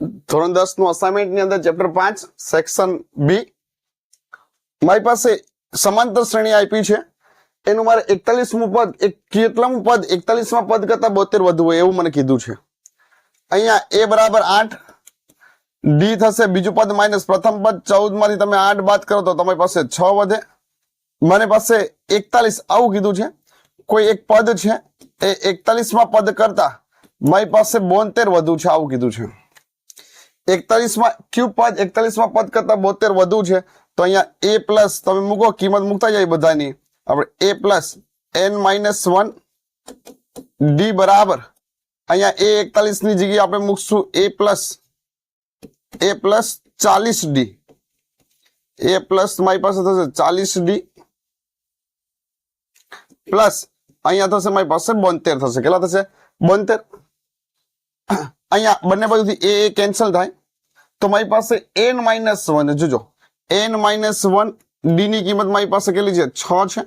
ધોરણ દસનું અસાઇનમેન્ટની અંદર ચેપ્ટર પાંચ સેક્શન બી મારી પાસે સમાંતર શ્રેણી આપી છે. એનું મારે એકતાલીસમું પદ, એક કેટલામું પદ, એકતાલીસમાં પદ કરતા બોતેર વધુ હોય એવું મને કીધું છે. અહીંયા એ બરાબર આઠ ડી થશે બીજું પદ માઇનસ પ્રથમ પદ ચૌદમાંથી તમે આઠ બાદ કરો તો તમારી પાસે છ વધે. મને પાસે એકતાલીસ આવું કીધું છે. કોઈ એક પદ છે એ એકતાલીસમાં પદ કરતા મારી પાસે બોતેર વધુ છે આવું કીધું છે. એકતાલીસમાં ક્યુ પદ એકતાલીસમાં પદ કરતા બોતેર વધુ છે. તો અહીંયા એ પ્લસ તમે મૂકો, કિંમત મૂકતા જાય બધાની. આપણે a plus n minus one d બરાબર. અહીંયા એ એકતાલીસની જગ્યાએ આપણે મૂકશું એ પ્લસ એ પ્લસ ચાલીસ ડી. એ પ્લસ મારી પાસે થશે ચાલીસ ડી. પ્લસ અહીંયા થશે મારી પાસે બોતેર થશે. કેટલા થશે? બોતેર. અહીંયા બંને બાજુથી એ એ કેન્સલ થાય. તો મારી પાસે એન માઇનસ વન જોજો. એન માઇનસ વન ડીની કિંમત મારી પાસે કેટલી છે? છ છે.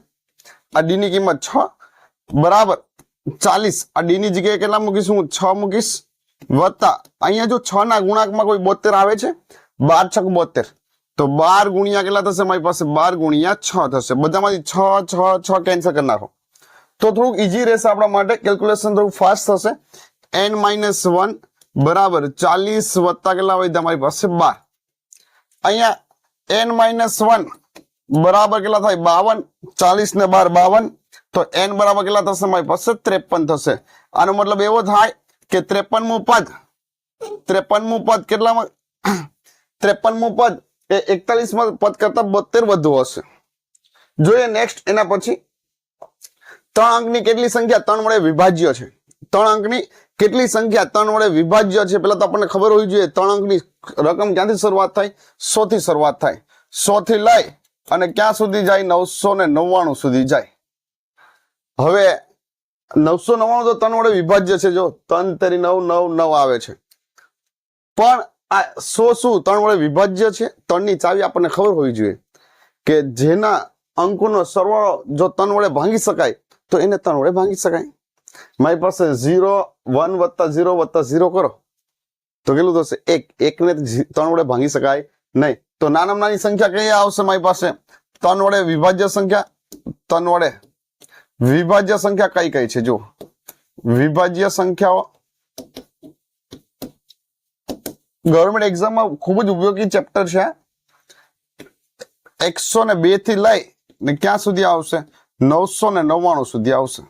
આ ડીની કિંમત છ. બરાબર. ચાલીસ. આ ડીની જગ્યાએ કેટલા મૂકીશ હું? છ મૂકીશ. વત્તા. અહીંયા જો છ ના ગુણાંકમાં કોઈ બોતેર આવે છે, બાર છક બોતેર. તો બાર ગુણ્યા કેટલા થશે? મારી પાસે બાર ગુણ્યા છ થશે. બધામાંથી છ છ છ કેન્સલ કરી નાખો. તો થોડુંક ઈઝી રહેશે આપણા માટે. કેલ્ક્યુલેશન થોડું ફાસ્ટ થશે. એન માઇનસ વન બરાબર, ચાલીસ વત્તા કેટલા હોય તમારી પાસે? બાર. અહીંયા એન માઇનસ વન બરાબર કેટલા થાય? બાવન. ચાલીસ ને બાર, બાવન. તો એન બરાબર કેટલા થશે મારી પાસે? ત્રેપન થશે. આનો મતલબ એવો થાય કે ત્રેપનમું પદ ત્રેપનમું પદ કેટલામાં? ત્રેપનમું પદ એ એકતાલીસમાં પદ કરતા બોતેર વધુ હશે. જોઈએ નેક્સ્ટ એના પછી. ત્રણ અંકની કેટલી સંખ્યા? ત્રણ વડે વિભાજ્ય છે. ત્રણ અંકની કેટલી સંખ્યા? ત્રણ વડે વિભાજ્ય છે. પેલા તો આપણને ખબર હોવી જોઈએ, ત્રણ અંકની રકમ ક્યાંથી શરૂઆત થાય? સો થી શરૂઆત થાય. સો થી લઈ અને ક્યાં સુધી જાય? નવસો ને નવ્વાણું સુધી જાય. હવે નવસો નવ્વાણું તો ત્રણ વડે વિભાજ્ય છે. જો, ત્રણ તરી નવ નવ નવ આવે છે. પણ આ સો શું? ત્રણ વડે વિભાજ્ય છે. ત્રણની ચાવી આપણને ખબર હોવી જોઈએ કે જેના અંકોનો સરવાળો જો ત્રણ વડે ભાંગી શકાય, તો એને ત્રણ વડે ભાંગી શકાય. મારી પાસે ઝીરો વન વત્તા ઝીરો વત્તા ઝીરો કરો તો કેટલું થશે એક એકને ઝી- ત્રણ વડે ભાંગી શકાય નહીં તો નાનામાં નાની સંખ્યા કઈ આવશે મારી પાસે ત્રણ વડે વિભાજ્ય સંખ્યા ત્રણ વડે વિભાજ્ય સંખ્યા કઈ કઈ છે જો વિભાજ્ય સંખ્યાઓ ગવર્મેન્ટ એક્ઝામમાં ખૂબ જ ઉપયોગી ચેપ્ટર છે એકસો ને બેથી લઈ ને ક્યાં સુધી આવશે નવસો ને નવ્વાણું સુધી આવશે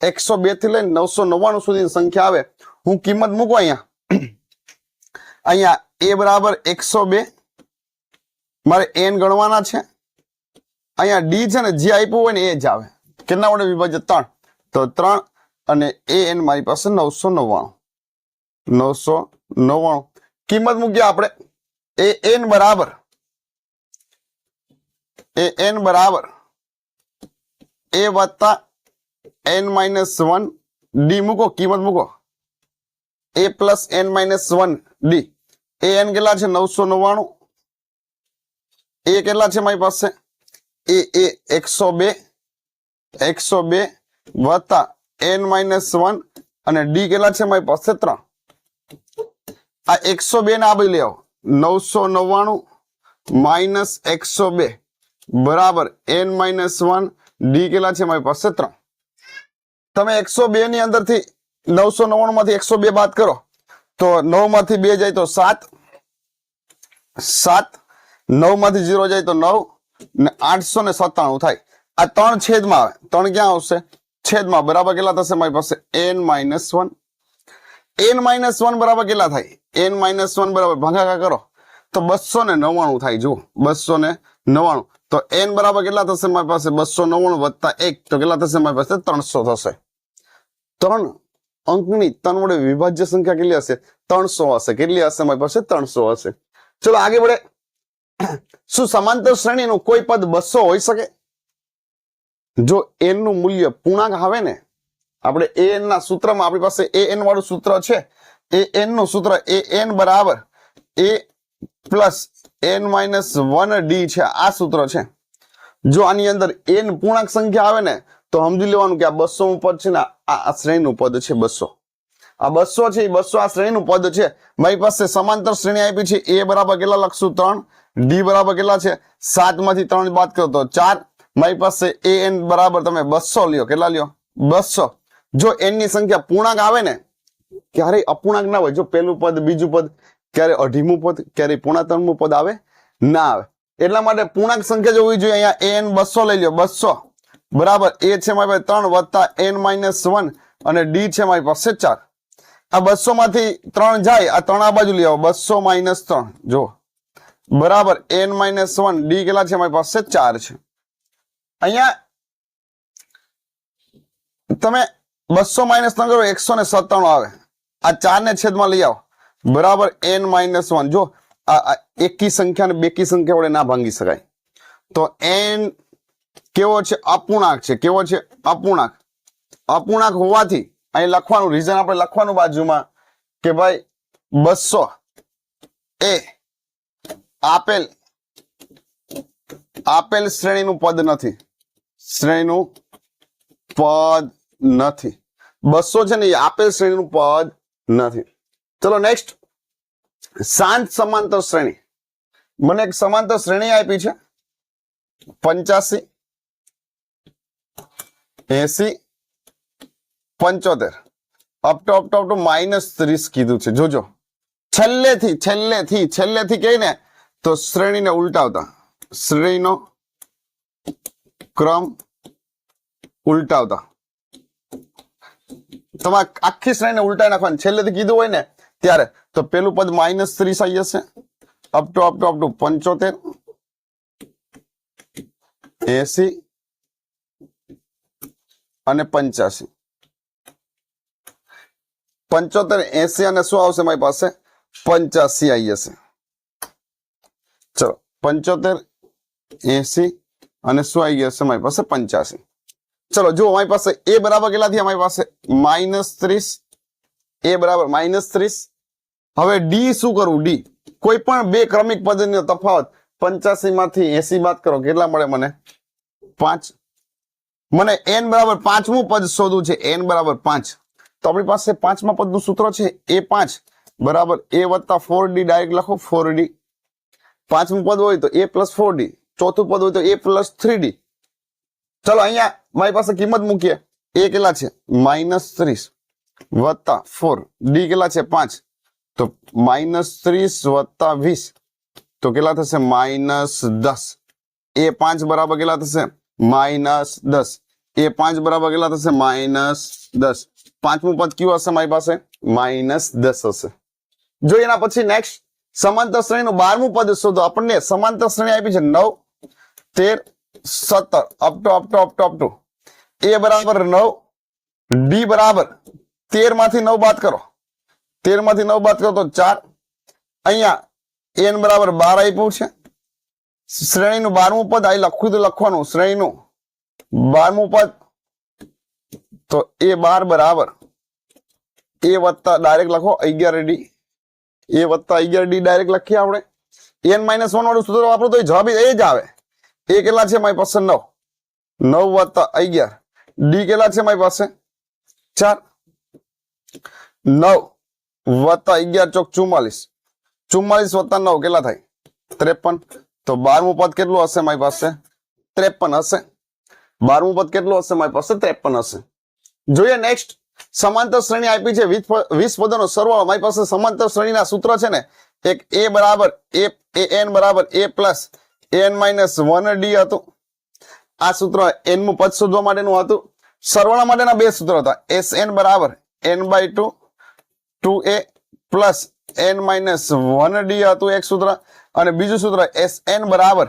એકસો બેથી લઈને નવસો નવ્વાણું સુધીની સંખ્યા આવે. હું કિંમત મૂકું અહીંયા? અહીંયા એ બરાબર એકસો બે. મારે એન ગણવાના છે. અહીંયા ડી છે ને જે આપ્યું હોય ને એ જ આવે. કેટલા વડે વિભાજ્ય ત્રણ. તો ત્રણ અને એ એન મારી પાસે નવસો નવ્વાણું. નવસો નવ્વાણું. કિંમત મૂકીએ આપણે. એ એન બરાબર. એ એન બરાબર. એ વત્તા એન માઇનસ વન ડી મૂકો, કિંમત મૂકો. A plus n minus one d a n કેટલા છે? નવસો નવ્વાણું. એ કેટલા છે મારી પાસે? એ એ એકસો બે એકસો બે વત્તા એન માઇનસ વન અને ડી કેટલા છે મારી પાસે? ત્રણ. આ એકસો બે ને આ બી લેવો નવસો નવ્વાણું માઇનસ એકસો બે. બરાબર એન માઇનસ વન ડી કેટલા છે મારી પાસે? ત્રણ. તમે એકસો બે ની અંદરથી નવસો નવ્વાણું માંથી એકસો બે બાદ કરો. તો નવમાંથી બે જાય તો સાત. સાત. નવમાંથી જીરો જાય તો નવ. ને આઠસો ને સત્તાણું થાય. આ ત્રણ છેદમાં આવે. ત્રણ ક્યાં આવશે? છેદમાં. બરાબર કેટલા થશે? મારી પાસે n minus one. N minus one બરાબર કેટલા થાય? એન માઇનસ વન બરાબર ભાગાકાર કરો. તો બસો ને નવ્વાણું થાય. જુઓ. બસો ને નવ્વાણું. તો એન બરાબર કેટલા થશે? મારી પાસે બસો નવ્વાણું વત્તા એક. તો કેટલા થશે? મારી પાસે ત્રણસો થશે. ત્રણ અંકની ત્રણ વડે વિભાજ્ય સંખ્યા કેટલી હશે? ત્રણસો હશે. કેટલી હશે? મારી પાસે ત્રણસો હશે. ચલો, આગળ વડે શું સમાંતર શ્રેણીનું કોઈ પદ બસો હોઈ શકે? જો એનનું મૂલ્ય પૂર્ણાંક આવે ને, આપણે એ એન ના સૂત્રમાં આપણી પાસે એ એન વાળું સૂત્ર છે. એ એનનું સૂત્ર એ એન બરાબર a plus n minus one d છે. આ સૂત્ર છે. જો આની અંદર એન પૂર્ણાંક સંખ્યા આવે ને તો સમજી લેવાનું કે આ બસો પદ છે ને, આ શ્રેણીનું પદ છે બસો. આ બસો છે, એ બસો આ શ્રેણીનું પદ છે. મારી પાસે સમાંતર શ્રેણી આપી છે, એ બરાબર કેટલા લખશું? ત્રણ. ડી બરાબર કેટલા છે? સાતમાંથી ત્રણ બાદ કરો તો ચાર. મારી પાસે એ એન બરાબર તમે બસો લ્યો. કેટલા લ્યો? બસો. જો એનની સંખ્યા પૂર્ણાંક આવે ને, ક્યારેય અપૂર્ણાંક ના હોય. જો પહેલું પદ, બીજું પદ, ક્યારે અઢીમું પદ, ક્યારે પૂર્ણાતરમું પદ આવે? ના આવે. એટલા માટે પૂર્ણાંક સંખ્યા જોવી જોઈએ. અહીંયા એન બસો લઈ લ્યો. બસો. બરાબર. એ છે મારી પાસે ત્રણ વત્તા એન માઇનસ વન અને ડી છે મારી પાસે ચાર. આ બસો માંથી ત્રણ જાય, આ ત્રણ આ બાજુ લઈ આવો. બસો માઇનસ ત્રણ. જો બરાબર. એન માઇનસ વન, ડી કેટલા છે? મારી પાસે ચાર છે. અહીંયા તમે બસો માઇનસ ત્રણ કરો, એકસો ને સત્તાણું આવે. આ ચાર ને છેદમાં લઈ આવો. બરાબર. N minus one. જો આ એકી સંખ્યા ને બેકી સંખ્યા વડે ના ભાંગી શકાય. તો એન કેવો છે અપૂર્ણાંક છે? કેવો છે અપૂર્ણાંક? અપૂર્ણાંક હોવાથી અહીં લખવાનું રીઝન આપણે લખવાનું બાજુમાં કે ભાઈ બસો એ આપેલ આપેલ શ્રેણીનું પદ નથી. શ્રેણીનું પદ નથી. બસો છે ને એ આપેલ શ્રેણીનું પદ નથી. ચલો નેક્સ્ટ શાંત સમાંતર શ્રેણી. મને એક સમાંતર શ્રેણી આપી છે. પંચ્યાસી એસી પંચોતેર. Up up to up to to minus ત્રીસ કીધું છે. જોજો. છેલ્લેથી છેલ્લેથી છેલ્લેથી કહીને તો શ્રેણીને ઉલટાવતા. શ્રેણીનો ક્રમ ઉલટાવતા. તમારે આખી શ્રેણીને ઉલટાવી નાખવાની. છેલ્લેથી કીધું હોય ને ત્યારે તો પેલું પદ માઇનસ ત્રીસ આવી જશે. Up to up to to પંચોતેર. એસી અને પંચ્યાસી. પંચોતેર એસી અને શું આવશે મારી પાસે? પંચ્યાસી આવી જશે. ચલો, પંચોતેર એસી અને શું આવી જશે મારી પાસે? પંચ્યાસી. ચલો, જુઓ અમારી પાસે એ બરાબર કેટલા થયા અમારી પાસે? માઇનસ ત્રીસ. એ બરાબર માઇનસ ત્રીસ. હવે ડી શું કરવું ડી. કોઈ પણ બે ક્રમિક પદ્ધતિનો તફાવત પંચ્યાસી માંથી એસી બાદ કરો. કેટલા મળે મને? પાંચ. મને એન બરાબર પાંચમું પદ શોધવું છે. એન બરાબર પાંચ. તો આપણી પાસે પાંચમા પદનું સૂત્ર છે. એ પાંચ. બરાબર એ વત્તા ફોર ડી ડાયરેક્ટ લખો. ફોર ડી પાંચમું પદ હોય તો એ પ્લસ ફોર ડી ચોથું પદ હોય તો એ પ્લસ થ્રી ડી ચલો, અહીંયા મારી પાસે કિંમત મૂકીએ. એ કેટલા છે? માઇનસ ત્રીસ વત્તા ફોર ડી કેટલા છે? પાંચ. તો માઇનસ ત્રીસ વત્તા વીસ. તો કેટલા થશે? માઇનસ દસ. એ પાંચ બરાબર કેટલા થશે? માઇનસ દસ. એ પાંચ બરાબર કેટલા થશે? માઇનસ દસ. પાંચમું પદ કયું હશે મારી પાસે? માઇનસ દસ હશે. જો એના પછી નેક્સ્ટ સમાંતર શ્રેણીનું બારમું પદ શોધો. આપણને સમાંતર શ્રેણી આપી છે નવ, તેર, સત્તર. Up up to up to up to up to a બરાબર નવ ડી બરાબર તેરમાંથી નવ બાદ કરો. તેરમાંથી નવ બાદ કરો તો ચાર. અહીંયા એન બરાબર બાર આપ્યું છે. શ્રેણીનું બારમું પદ અહીં લખવું તો લખવાનું, શ્રેણીનું. બારમું પદ, તો એ બાર બરાબર. એ વત્તા ડાયરેક્ટ લખો, અગિયાર ડી. એ વત્તા અગિયાર ડી ડાયરેક્ટ લખીએ આપણે. એન માઇનસ વન વાળું સૂત્ર વાપરો તો જવાબ એ જ આવે. એ કેટલા છે મારી પાસે? નવ. નવ વત્તા અગિયાર. ડી કેટલા છે મારી પાસે? ચાર. નવ વત્તા અગિયાર ચોક ચુમ્માલીસ ચુમ્માલીસ વત્તા નવ કેટલા થાય? ત્રેપન. તો બારમું પદ કેટલું હશે મારી પાસે? ત્રેપન હશે. બારમું પદ કેટલું હશે મારી પાસે? ત્રેપન હશે. જોઈએ નેક્સ્ટ સમાંતર શ્રેણી આપી છે. વીસ પદોનો સરવાળો મારી પાસે સમાંતર શ્રેણીના સૂત્ર છે ને, એક એ બરાબર, એ એન બરાબર, a plus n minus one d હતું. આ સૂત્ર એનનું પદ શોધવા માટેનું હતું. સરવાળા માટેના બે સૂત્રો હતા. એસ એન બરાબર n by two two a plus n minus one d હતું એક સૂત્ર. અને બીજું સૂત્ર એસ એન બરાબર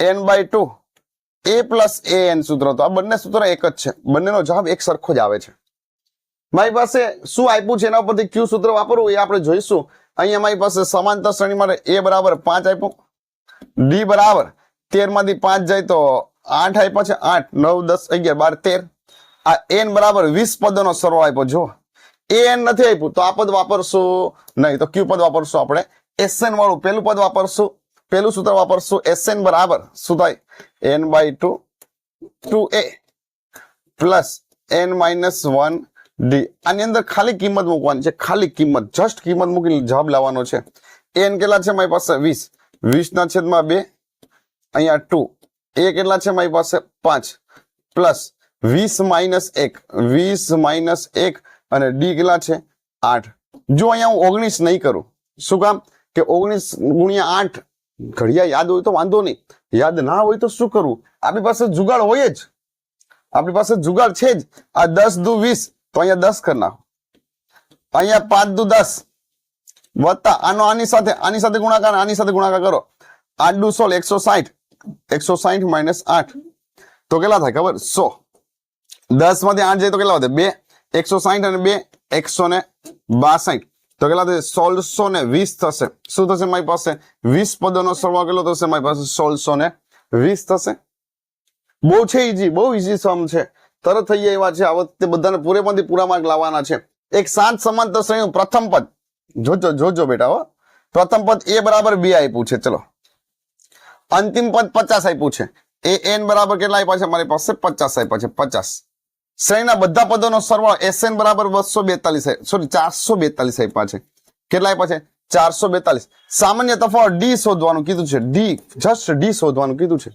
n by two a plus a n સૂત્ર. તો આ બંને સૂત્ર એક જ છે. બંનેનો જવાબ એક સરખો જ આવે છે. મારી પાસે શું આપ્યું છે? એના પરથી ક્યુ સૂત્ર વાપરવું એ આપણે જોઈશું. અહીંયા મારી પાસે સમાંતર શ્રેણી માટે એ બરાબર પાંચ આપ્યું. ડી બરાબર તેરમાંથી પાંચ જાય તો આઠ આપ્યા છે. આઠ, નવ, દસ, અગિયાર, બાર, તેર. આ એન બરાબર વીસ પદોનો સરવાળો આપ્યો. જો એ એન નથી આપ્યું. તો આ પદ વાપરશું નહીં. તો ક્યુ પદ વાપરશું આપણે. એસએન વાળું પહેલું પદ વાપરશું. પહેલું સૂત્ર વાપરશું. એસએન બરાબર. શું થાય? N by two two a plus n minus one d આની અંદર ખાલી કિંમત મૂકવાની છે. ખાલી કિંમત. જસ્ટ કિંમત મૂકી જવાબ લાવવાનો છે. એન કેટલા છે? મારી પાસે વીસ. વીસના છેદમાં બે. અહીંયા ટુ એ કેટલા છે? મારી પાસે પાંચ. પ્લસ વીસ માઇનસ એક. વીસ માઇનસ એક. અને ડી કેટલા છે? આઠ. જો અહીંયા હું ઓગણીસ નહીં કરું. શું કામ? કે ઓગણીસ ગુણ્યા આઠ, ઘડિયા યાદ હોય તો વાંધો નહીં. યાદ ના હોય તો શું કરવું? આપણી પાસે જુગાડ હોય જ. આપણી પાસે જુગાડ છે જ. આ દસ દુ વીસ, તો અહીંયા દસ કરી નાખો. અહીંયા પાંચ દુ દસ. વત્તા, આનો આની સાથે આની સાથે ગુણાકાર, આની સાથે ગુણાકાર કરો. આઠ દુ સોળ, એકસો સાઠ. એકસો સાઠ માઇનસ આઠ. તો કેટલા થાય ખબર? સો. દસમાંથી આઠ જાય તો કેટલા વધે? બે. એકસો સાઠ અને બે, એકસો ને બાસઠ. તો કેટલા થશે? સોળસો ને વીસ થશે. શું થશે મારી પાસે? વીસ પદોનો સરવાળો કેટલો થશે? મારી પાસે સોળસો ને વીસ થશે. બહુ છે ઈજી બહુ ઈજી સમ છે. તરત થઈ જાય એવા છે. આ વખતે બધાને પૂરેમાંથી પૂરા માર્ક લાવવાના છે. એક સાત સમાંતર શ્રેણીનું પ્રથમ પદ. જોજો જોજો બેટા, હો. પ્રથમ પદ એ બરાબર બે આપ્યું છે. ચલો. અંતિમ પદ પચાસ આપ્યું છે. એ એન બરાબર કેટલા આપ્યા છે? મારી પાસે પચાસ આપ્યા છે. પચાસ. શ્રેણીના બધા પદોનો સરવાળો એસએન બરાબર બસો બેતાલીસ સોરી ચારસો બેતાલીસ આપ્યા છે. કેટલા આપ્યા છે? ચારસો બેતાલીસ. સામાન્ય તફાવત ડી શોધવાનું કીધું છે. ડી, જસ્ટ ડી શોધવાનું કીધું છે.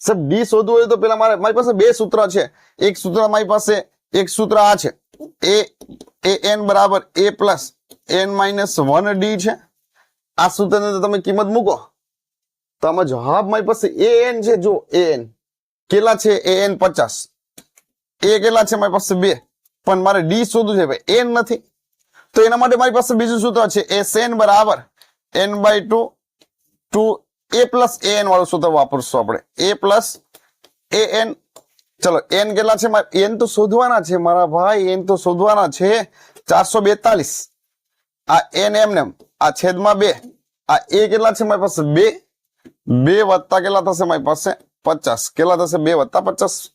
સાહેબ, ડી શોધવું હોય તો પેલા મારે મારી પાસે બે સૂત્ર છે. એક સૂત્ર મારી પાસે, એક સૂત્ર આ છે. એ એ એન બરાબર a plus n minus one d છે. આ સૂત્રની તમે કિંમત મૂકો. તો આમાં જવાબ મારી પાસે એ એન છે. જો એ એન. કેટલા છે? એ એન પચાસ. એ કેટલા છે મારી પાસે બે. પણ મારે ડી શોધવું છે ભાઈ. એન નથી. તો એના માટે મારી પાસે બીજું સૂત્ર છે. એસ એન બરાબર. N by two two a plus a n વાળું સૂત્ર વાપરશું આપણે. એ પ્લસ એ એન ચલો એન કેટલા છે એન તો શોધવાના છે મારા ભાઈ. એન તો શોધવાના છે ચારસો બેતાલીસ. આ એન એમ ને આ છેદમાં બે. આ એ કેટલા છે મારી પાસે? બે. બે વત્તા કેટલા થશે મારી પાસે? પચાસ. કેટલા થશે? બે વત્તા પચાસ.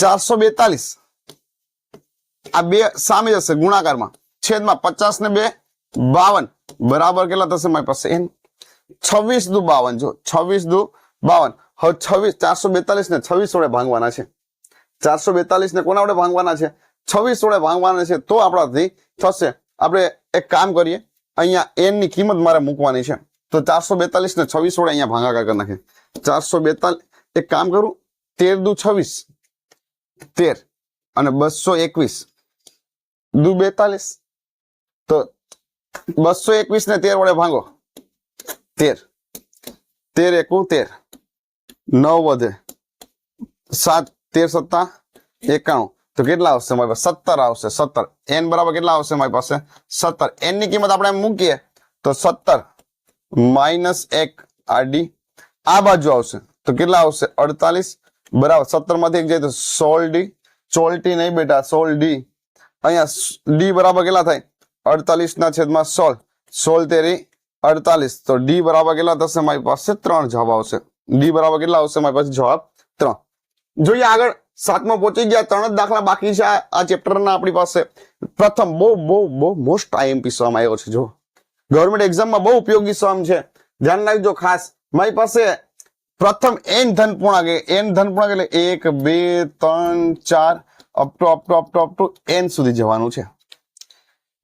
ચારસો બેતાલીસ. આ બે સામે જશે ગુણાકારમાં. છેદમાં પચાસ ને બે બાવન. બરાબર કેટલા થશે મારી પાસે? એન છવ્વીસ દુ બાવન. જો, છવ્વીસ દુ બાવન. હવે છવ્વીસ, ચારસો બેતાલીસ ને છવ્વીસ વડે ભાંગવાના છે. ચારસો બેતાલીસ ને કોના વડે ભાંગવાના છે? છવ્વીસ વડે ભાંગવાના છે તો આપણાથી થશે. આપણે એક કામ કરીએ. અહીંયા એનની કિંમત મારે મૂકવાની છે. તો ચારસો બેતાલીસ ને છવ્વીસ વડે અહીંયા ભાંગાકાર કરી નાખે ચારસો બેતાલીસ, એક કામ કરું. તેર દુ છવ્વીસ. તેર અને બસો એકવીસ. દુ બેતાલીસ. તો બસો એકવીસ ને તેર વડે ભાંગો. તેર. તેર એકુ તેર. નવ વધે. સાત, તેર સત્તા, એકાણું. તો કેટલા આવશે મારી પાસે? સત્તર આવશે. સત્તર. એન બરાબર કેટલા આવશે મારી પાસે? સત્તર. એનની કિંમત આપણે મૂકીએ તો સત્તર માઇનસ એક આરડી આ બાજુ આવશે. તો કેટલા આવશે? અડતાલીસ બરાબર સત્તરમાંથી એક જાય તો સોળ ડી. ચોલટી નહીં બેટા, સોળ ડી. અહીંયા ડી બરાબર કેટલા થાય? અડતાલીસ ના છેદમાં સોળ. સોળ તેરી અડતાલીસ. તો ડી બરાબર કેટલા થશે? મારી પાસે ત્રણ જવાબ આવશે. ડી બરાબર કેટલા આવશે? મારી પાસે જવાબ ત્રણ. જોઈએ આગળ, સાતમાં પહોંચી ગયા, ત્રણ જ દાખલા બાકી છે આ ચેપ્ટરના આપણી પાસે. પ્રથમ, બહુ બહુ બહુ મોસ્ટ આઈએમપી સમ આવ્યો છે જો ગવર્મેન્ટ એક્ઝામમાં બહુ ઉપયોગી સમ છે. ધ્યાન રાખજો ખાસ. મારી પાસે પ્રથમ એન ધન પૂર્ણાંક એન ધન પૂર્ણાંક એટલે એક, બે, ત્રણ, ચાર up to up to up to up to n સુધી જવાનું છે.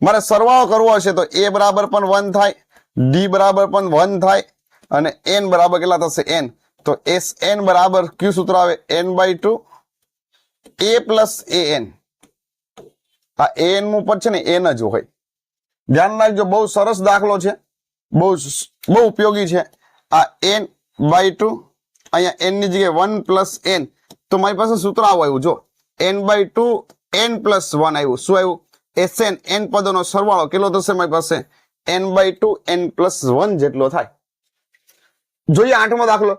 મારે સરવાળો કરવો હશે તો એ બરાબર પણ વન થાય ડી બરાબર પણ વન થાય, અને એન બરાબર કેટલા થશે? એન તો એસ એન બરાબર ક્યુ સૂત્ર આવે? N by two a plus a n આ એનનું પદ છે ને એન જ હોય. ધ્યાન રાખજો, બહુ સરસ દાખલો છે. બહુ બહુ ઉપયોગી છે. આ એન બાય ટુ અહીંયા એનની જગ્યાએ વન પ્લસ એન તો મારી પાસે સૂત્ર આવું આવ્યું. જો n by two n plus one આવ્યું. શું આવ્યું? એસ એન એન પદોનો સરવાળો કેટલો થશે મારી પાસે? N by two n plus one જેટલો થાય. જોઈએ આઠમો દાખલો.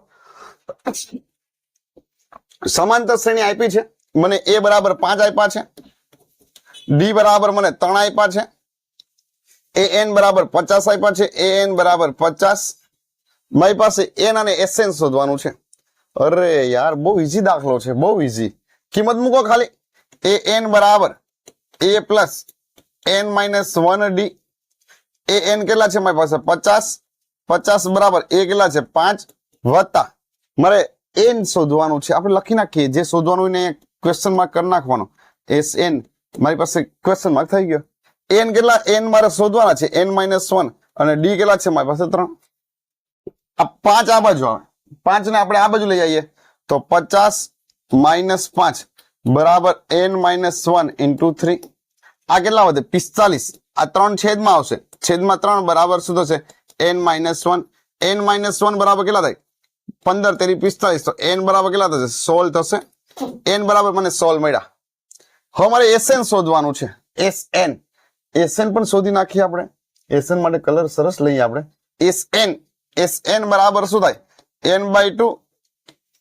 સમાંતર શ્રેણી આપી છે. મને એ બરાબર પાંચ આપ્યા છે. ડી બરાબર મને ત્રણ આપ્યા છે. એ એન બરાબર પચાસ આપ્યા છે. એ એન બરાબર પચાસ. મારી પાસે એન અને એસેન્સ શોધવાનું છે. અરે યાર, બહુ ઈઝી દાખલો છે, બહુ ઈઝી કિંમત મૂકો ખાલી. એ એન બરાબર. A plus n minus one d a n કેટલા છે મારી પાસે? પચાસ. પચાસ બરાબર. એ કેટલા છે? પાંચ. વત્તા. મારે એન શોધવાનું છે. આપણે લખી નાખીએ. જે શોધવાનું હોય ને ક્વેશ્ચન માર્ક કરી નાખવાનું. એસ એન મારી પાસે ક્વેશ્ચન માર્ક થઈ ગયો. એન કેટલા? એન મારે શોધવાના છે. એન માઇનસ વન અને ડી કેટલા છે? મારી પાસે ત્રણ. આ પાંચ આ બાજુ આવે. પાંચ ને આપણે આ બાજુ લઈ જઈએ તો પચાસ માઇનસ પાંચ બરાબર n minus one into three. આ કેટલા વધે? પિસ્તાલીસ. આ ત્રણ છેદમાં આવશે. છેદમાં ત્રણ બરાબર શું થશે? N minus one. N minus one બરાબર કેટલા થાય? પંદર તેરી પિસ્તાલીસ. તો એન બરાબર કેટલા થશે? સોલ થશે. એન બરાબર મને સોલ મળ્યા. હવે મારે એસએન શોધવાનું છે. એસ એન એસએન પણ શોધી નાખીએ આપણે. એસએન માટે કલર સરસ લઈએ આપણે. એસ એન એસ એન બરાબર શું થાય? N by two.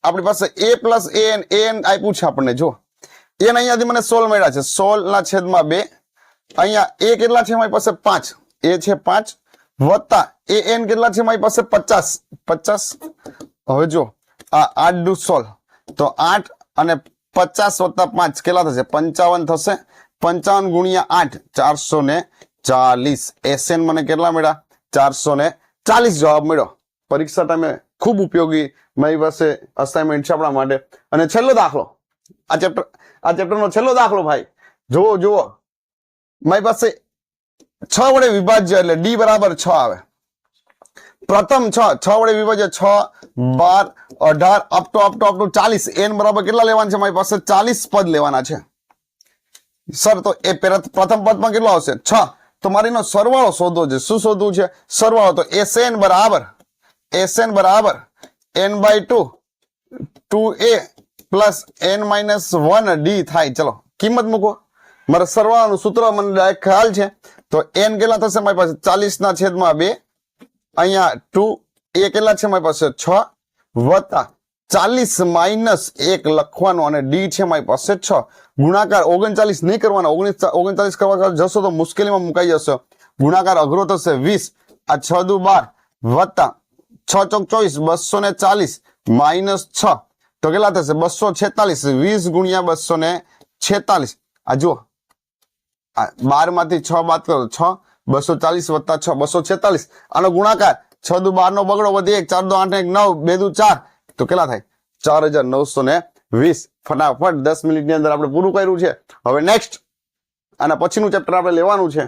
આપણી પાસે એ પ્લસ એન એન આપ્યું છે આપણને જો એન અહીંયાથી મને સોલ મળ્યા છે. સોલના છેદમાં બે. અહીંયા એ કેટલા છે? મારી પાસે પાંચ. એ છે પાંચ. વત્તા એ એન કેટલા છે? મારી પાસે પચાસ. પચાસ? હવે જો આ આઠ દુ સોળ તો આઠ અને પચાસ વત્તા પાંચ કેટલા થશે? પંચાવન થશે. પંચાવન ગુણ્યા આઠ, ચારસો ને ચાલીસ. એસએન મને કેટલા મળ્યા? ચારસો ને ચાલીસ જવાબ મળ્યો. પરીક્ષા ટાઈમે ખૂબ ઉપયોગી મારી પાસે અસાઇનમેન્ટ છે આપણા માટે. અને છેલ્લો દાખલો. આ ચેપ્ટર આ ચેપ્ટરનો છેલ્લો દાખલો ભાઈ. જુઓ જુઓ. મારી પાસે છ વડે વિભાજ્ય એટલે ડી બરાબર છ આવે. પ્રથમ છ છ વડે વિભાજ્ય છ, બાર, અઢાર up to up to up to up to ચાલીસ. એન બરાબર કેટલા લેવાના છે? મારી પાસે ચાલીસ પદ લેવાના છે. સર તો એ પ્રથમ પદમાં કેટલો આવશે? છ. તો મારે એનો સરવાળો શોધવો છે. શું શોધવું છે? સરવાળો તો એસ એન બરાબર એસ એન બરાબર, n by two two a plus n minus one d થાય. ચલો, કિંમત મૂકો. મારે સરવાળાનું સૂત્ર મને ડાયરેક્ટ ખ્યાલ છે. તો એન કેટલા થશે? મારી પાસે ચાલીસ ના છેદમાં બે. અહીંયા ટુ એ કેટલા છે? મારી પાસે છ. વત્તા ચાલીસ માઇનસ એક લખવાનું અને ડી છે? મારી પાસે છ. ગુણાકાર ઓગણચાલીસ નહીં કરવાના ઓગણચાલીસ કરવા જશો તો મુશ્કેલીમાં મુકાઈ જશો. ગુણાકાર અઘરો થશે વીસ, આ છ દુ બાર, વત્તા છ ચોક ચોવીસ, બસો ને ચાલીસ, માઇનસ છ. તો કેટલા થશે? બસો છેતાલીસ, વીસ ગુણ્યા બસો ને છેતાલીસ. આ જુઓ. બારમાંથી છ બાદ કરો, છ, બસો ચાલીસ વત્તા છ, બસો છેતાલીસ. આનો ગુણાકાર, છ દુ બાર નો બગડો વધી એક, ચાર દો આઠ એક, નવ, બે દુ ચાર. તો કેટલા થાય? ચાર હજાર નવસો ને વીસ. ફટાફટ દસ મિનિટની અંદર આપણે પૂરું કર્યું છે. હવે નેક્સ્ટ આના પછીનું ચેપ્ટર આપણે લેવાનું છે.